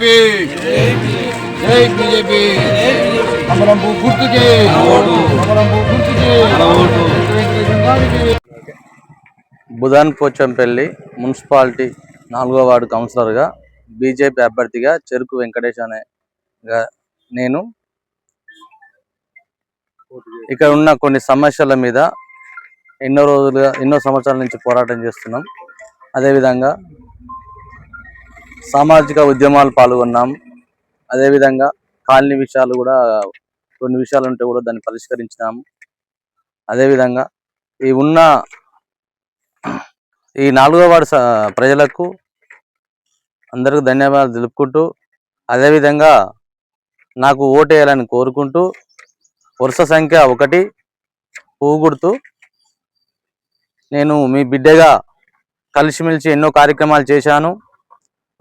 BJP జై BJP కమలం గుర్తుకి. గుర్తుకి. బుధాన్ పోచంపల్లి మున్సిపాలిటీ నాలుగో వార్డు కౌన్సిలర్గా బీజేపీ అభ్యర్థిగా చెరుకు వెంకటేష్ అనే నేను. ఇక్కడ ఉన్న కొన్ని సమస్యల మీద ఎన్నో రోజులుగా ఎన్నో సంవత్సరాల నుంచి పోరాటం చేస్తున్నాం. అదేవిధంగా సామాజిక ఉద్యమాలు పాల్గొన్నాం. అదేవిధంగా కాలనీ విషయాలు కూడా కొన్ని విషయాలు ఉంటే కూడా దాన్ని పరిష్కరించినాము అదేవిధంగా ఈ ఉన్న ఈ నాలుగో వార్డు ప్రజలకు అందరికీ ధన్యవాదాలు తెలుపుకుంటూ అదేవిధంగా నాకు ఓటేయాలని కోరుకుంటూ వరుస సంఖ్య ఒకటి పూగుడుతూ నేను మీ బిడ్డగా కలిసిమెలిసి ఎన్నో కార్యక్రమాలు చేశాను.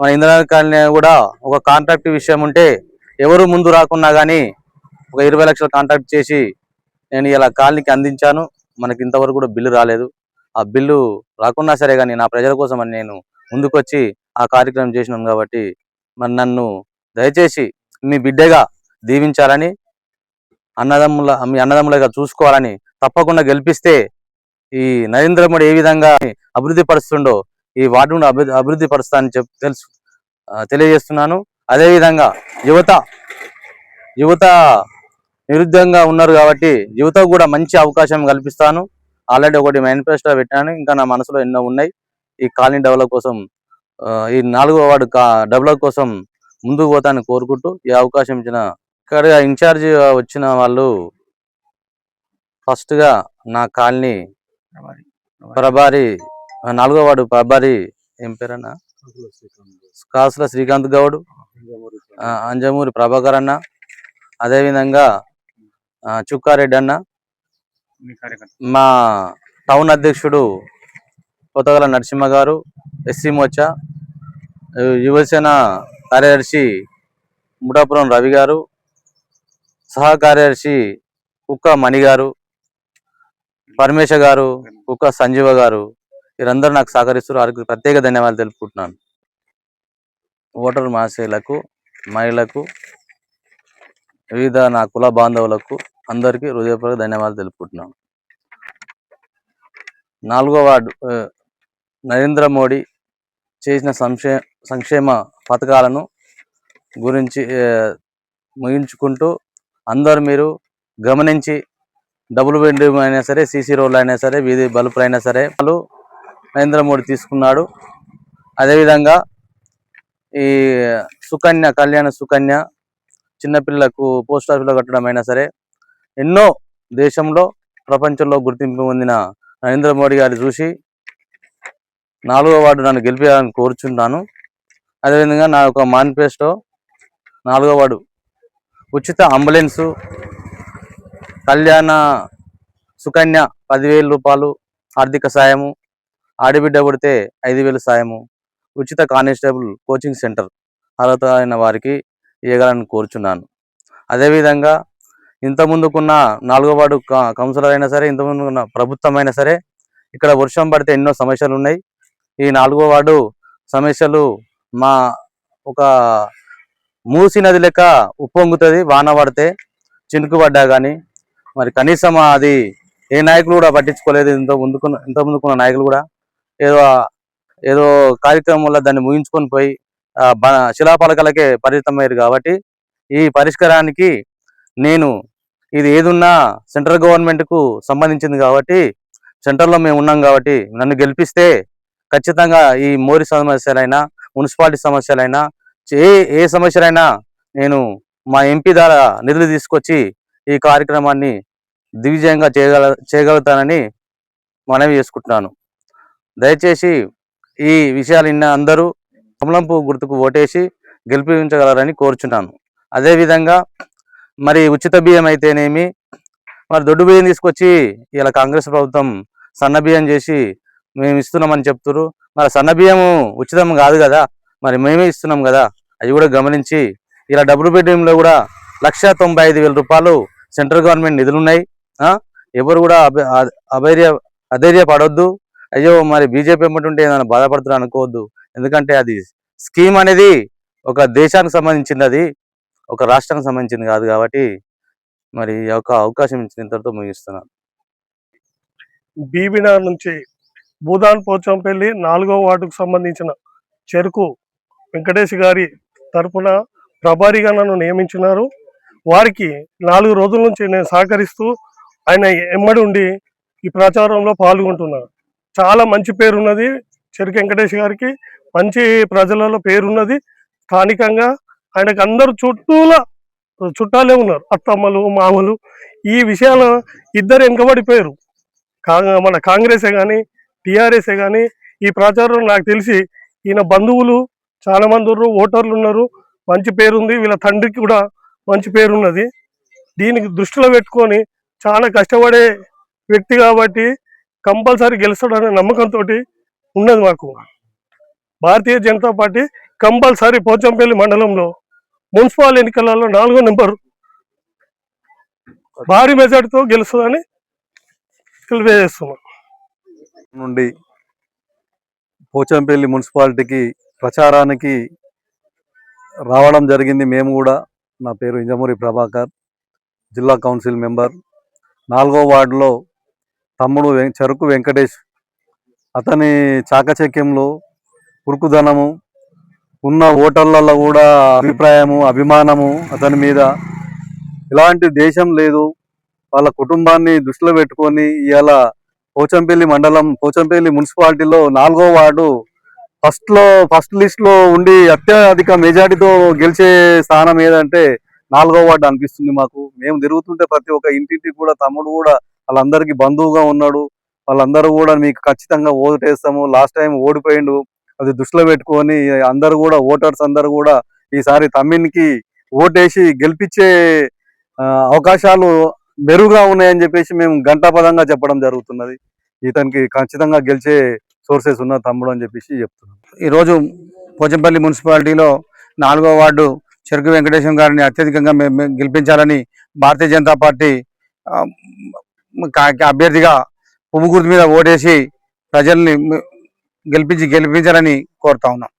మన ఇందిరా కూడా ఒక కాంట్రాక్ట్ విషయం ఉంటే ఎవరు ముందు రాకున్నా కానీ ఒక ఇరవై లక్షల కాంట్రాక్ట్ చేసి నేను ఇలా కాలనీకి అందించాను. మనకి ఇంతవరకు కూడా బిల్లు రాలేదు. ఆ బిల్లు రాకున్నా సరే కానీ నా ప్రజల కోసం అని నేను ముందుకొచ్చి ఆ కార్యక్రమం చేసినాను కాబట్టి మరి నన్ను దయచేసి మీ బిడ్డగా దీవించాలని అన్నదమ్ముల మీ అన్నదమ్ములుగా చూసుకోవాలని తప్పకుండా గెలిపిస్తే ఈ నరేంద్ర మోడీ ఏ విధంగా అభివృద్ధి పరుస్తుండో ఈ వార్డును అభివృద్ధి అభివృద్ధి పరుస్తానని చెప్ తెలుసు. తెలియజేస్తున్నాను. అదేవిధంగా యువత యువత నిరుద్యోగంగా ఉన్నారు కాబట్టి యువతకు కూడా మంచి అవకాశం కల్పిస్తాను. ఆల్రెడీ ఒకటి మేనిఫెస్టో పెట్టాను ఇంకా నా మనసులో ఎన్నో ఉన్నాయి. ఈ కాలనీ డెవలప్ కోసం ఈ నాలుగో వార్డు డెవలప్ కోసం ముందుకు పోతానని కోరుకుంటూ ఈ అవకాశం ఇచ్చిన ఇక్కడ ఇన్ఛార్జ్ వచ్చిన వాళ్ళు ఫస్ట్గా నా కాలనీ ప్రభారి నాలుగో వార్డు ప్రభారి ఏం పేరన్నా? కాసుల శ్రీకాంత్ గౌడ్. అంజమూరి ప్రభాకర్ అన్న. అదేవిధంగా చుక్కారెడ్డి అన్న. మా టౌన్ అధ్యక్షుడు కొత్తగల నరసింహ గారు ఎస్సీ మోర్చా యువసేన కార్యదర్శి ముఠాపురం రవి గారు సహా కార్యదర్శి కుక్క మణి గారు పరమేశ గారు కుక్క సంజీవ గారు వీరందరూ నాకు సహకరిస్తారు వారికి ప్రత్యేక ధన్యవాదాలు తెలుపుకుంటున్నాను. ఓటర్ మహాశయులకు మహిళలకు వివిధ నా కుల బాంధవులకు అందరికీ హృదయపూర్వక ధన్యవాదాలు తెలుపుకుంటున్నాను. నాలుగో వార్డు నరేంద్ర మోడీ చేసిన సంక్షే సంక్షేమ పథకాలను గురించి ముగించుకుంటూ అందరు మీరు గమనించి డబుల్ బెడ్రూమ్ అయినా సరే సీసీ రోడ్లు అయినా సరే వీధి బల్బులు అయినా సరే వాళ్ళు నరేంద్ర మోడీ తీసుకున్నాడు. అదేవిధంగా ఈ సుకన్య కళ్యాణ సుకన్య చిన్నపిల్లలకు పోస్ట్ ఆఫీస్లో కట్టడం అయినా సరే ఎన్నో దేశంలో ప్రపంచంలో గుర్తింపు పొందిన నరేంద్ర మోడీ గారి చూసి నాలుగో వార్డు నన్ను గెలిపించాలని కోరుచున్నాను. అదేవిధంగా నా యొక్క మేనిఫెస్టో నాలుగో వార్డు ఉచిత అంబులెన్సు కళ్యాణ సుకన్య పదివేల రూపాయలు ఆర్థిక సాయము ఆడబిడ్డ పుడితే ఐదు వేలు సాయము. ఉచిత కానిస్టేబుల్ కోచింగ్ సెంటర్ అర్హత అయిన వారికి ఇవ్వగలని కోరుచున్నాను. అదేవిధంగా ఇంత ముందుకున్న నాలుగో వార్డు క- కౌన్సిలర్ అయినా సరే ఇంత ముందుకున్న ప్రభుత్వం అయినా సరే ఇక్కడ వర్షం పడితే ఎన్నో సమస్యలు ఉన్నాయి ఈ నాలుగో వార్డు సమస్యలు మా ఒక మూసి నది లెక్క ఉప్పొంగుతుంది వాన పడితే చినుకు పడ్డా కానీ మరి కనీసం అది ఏ నాయకులు కూడా పట్టించుకోలేదు. ఇంత ముందుకున్న ఇంత ముందుకున్న నాయకులు కూడా ఏదో ఏదో కార్యక్రమం వల్ల దాన్ని ముగించుకొని పోయి శిలాపలకలకే పరిమితమయ్యారు కాబట్టి ఈ పరిష్కారానికి నేను ఇది ఏదున్నా సెంట్రల్ గవర్నమెంట్కు సంబంధించింది కాబట్టి సెంట్రల్లో మేము ఉన్నాం కాబట్టి నన్ను గెలిపిస్తే ఖచ్చితంగా ఈ మోరి సమస్యలైనా మున్సిపాలిటీ సమస్యలైనా ఏ ఏ సమస్యలైనా నేను మా ఎంపీ ద్వారా నిధులు తీసుకొచ్చి ఈ కార్యక్రమాన్ని దిగ్విజయంగా చేయగల చేయగలుగుతానని మనవి చేసుకుంటున్నాను. దయచేసి ఈ విషయాలు ఇన్న అందరూ కమలంపు గుర్తుకు ఓటేసి గెలిపించగలరని కోరుచున్నాను. అదేవిధంగా మరి ఉచిత బియ్యం అయితేనేమి మరి దొడ్డు బియ్యం తీసుకొచ్చి ఇలా కాంగ్రెస్ ప్రభుత్వం సన్న బియ్యం చేసి మేము ఇస్తున్నామని చెప్తున్నారు మరి సన్న బియ్యము ఉచితం కాదు కదా మరి మేమే ఇస్తున్నాం కదా అవి కూడా గమనించి ఇలా డబ్బులు బెడ్రూమ్లో కూడా లక్ష తొంభై ఐదు వేల రూపాయలు సెంట్రల్ గవర్నమెంట్ నిధులు ఉన్నాయి ఎవరు కూడా అభ- అధైర్య అధైర్య పడొద్దు అయ్యో మరి బీజేపీ ఉంటే ఏదైనా బాధపడుతున్నా అనుకోవద్దు. ఎందుకంటే అది స్కీమ్ అనేది ఒక దేశానికి సంబంధించింది అది. ఒక రాష్ట్రానికి సంబంధించింది కాదు కాబట్టి మరి ఈ యొక్క అవకాశం ఇచ్చిన ఇంతటితో ముగిస్తున్నాను. బీబీనగర్ నుంచి భూదాన్ పోచంపల్లి నాలుగో వార్డుకు సంబంధించిన చెరుకు వెంకటేష్ గారి తరపున ప్రభారిగా నన్ను నియమించినారు. వారికి నాలుగు రోజుల నుంచి నేను సహకరిస్తూ ఆయన ఎమ్మడి ఉండి ఈ ప్రచారంలో పాల్గొంటున్నాను. చాలా మంచి పేరున్నది చెరుకు వెంకటేష్ గారికి. మంచి ప్రజలలో పేరున్నది. స్థానికంగా ఆయనకు అందరూ చుట్టూల చుట్టాలే ఉన్నారు. అత్తమ్మలు మామలు. ఈ విషయాలు ఇద్దరు వెనుకబడిపోయారు. కా- మన కాంగ్రెసే కానీ టీఆర్ఎస్ఏ కానీ ఈ ప్రచారం నాకు తెలిసి ఈయన బంధువులు చాలా మంది ఉన్నారు ఓటర్లు ఉన్నారు. మంచి పేరుంది. వీళ్ళ తండ్రికి కూడా మంచి పేరున్నది. దీనికి దృష్టిలో పెట్టుకొని చాలా కష్టపడే వ్యక్తి కాబట్టి కంపల్సరీ గెలుస్తాడనే నమ్మకంతో ఉన్నది మాకు. భారతీయ జనతా పార్టీ కంపల్సరీ పోచంపల్లి మండలంలో మున్సిపల్ ఎన్నికలలో నాలుగో నెంబర్ భారీ మెజార్టీతో గెలుస్తుందని తెలియజేస్తున్నాం. నుండి పోచంపల్లి మున్సిపాలిటీకి ప్రచారానికి రావడం జరిగింది. మేము కూడా నా పేరు ఇంజమూరి ప్రభాకర్ జిల్లా కౌన్సిల్ మెంబర్. నాలుగో వార్డులో తమ్ముడు వెం- చెరుకు వెంకటేష్. అతని చాకచక్యంలో ఉరుకుదనము ఉన్న ఓటర్లలో కూడా అభిప్రాయము అభిమానము అతని మీద. ఇలాంటి దేశం లేదు. వాళ్ళ కుటుంబాన్ని దృష్టిలో పెట్టుకొని ఇవాళ పోచంపల్లి మండలం పోచంపల్లి మున్సిపాలిటీలో నాలుగో వార్డు ఫస్ట్లో ఫస్ట్ లిస్ట్లో ఉండి అత్యధిక మెజార్టీతో గెలిచే స్థానం ఏదంటే నాలుగో వార్డు అనిపిస్తుంది మాకు. మేము తిరుగుతుంటే ప్రతి ఒక్క ఇంటింటికి కూడా తమ్ముడు కూడా వాళ్ళందరికీ బంధువుగా ఉన్నాడు. వాళ్ళందరూ కూడా మీకు ఖచ్చితంగా ఓటేస్తాము లాస్ట్ టైం ఓడిపోయిండు. అది దృష్టిలో పెట్టుకొని అందరు కూడా ఓటర్స్ అందరు కూడా ఈసారి తమ్మిన్కి ఓటేసి గెలిపించే అవకాశాలు మెరుగ్గా ఉన్నాయని చెప్పేసి మేము గంటాపదంగా చెప్పడం జరుగుతున్నది. ఇతనికి ఖచ్చితంగా గెలిచే సోర్సెస్ ఉన్న తమ్ముడు అని చెప్పేసి చెప్తున్నాం. ఈరోజు పోచంపల్లి మున్సిపాలిటీలో నాలుగో వార్డు చెరుకు వెంకటేశం గారిని అత్యధికంగా మేము గెలిపించాలని భారతీయ జనతా పార్టీ అభ్యర్థిగా పువ్వు మీద ఓటేసి ప్రజల్ని గెలిపించి గెలిపించాలని కోరుతా ఉన్నాం.